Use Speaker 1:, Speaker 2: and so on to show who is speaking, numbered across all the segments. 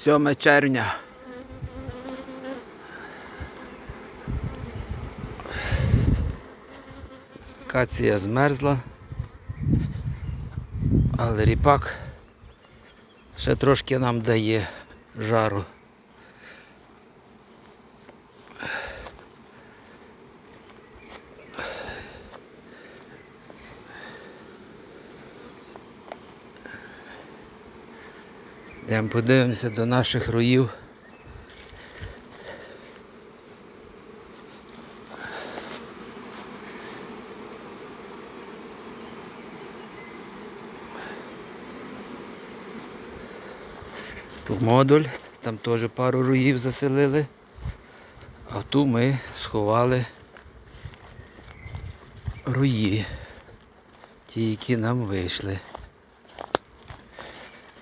Speaker 1: 7 червня. Кація змерзла. Але ріпак ще трошки нам дає жару. Йдемо подивимося до наших руїв. Тут модуль, там теж пару руїв заселили. А ту ми сховали руї. Ті, які нам вийшли.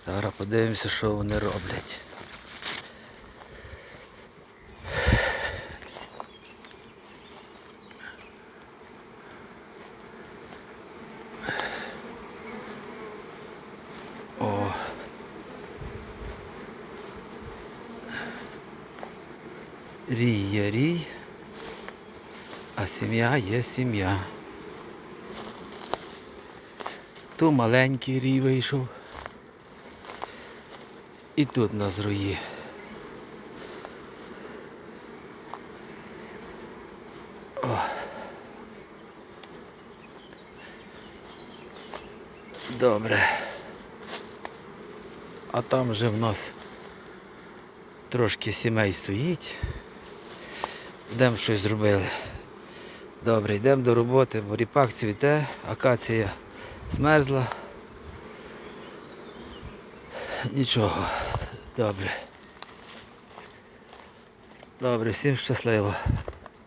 Speaker 1: Зараз подивимося, що вони роблять. О. Рій є рій, а сім'я є сім'я. Ту маленький рій вийшов. І тут на зруї. О. Добре. А там вже в нас трошки сімей стоїть. Йдемо щось зробили. Добре, йдемо до роботи, бо ріпак цвіте, акація змерзла. Нічого. Добре. Добре, всім щасливо.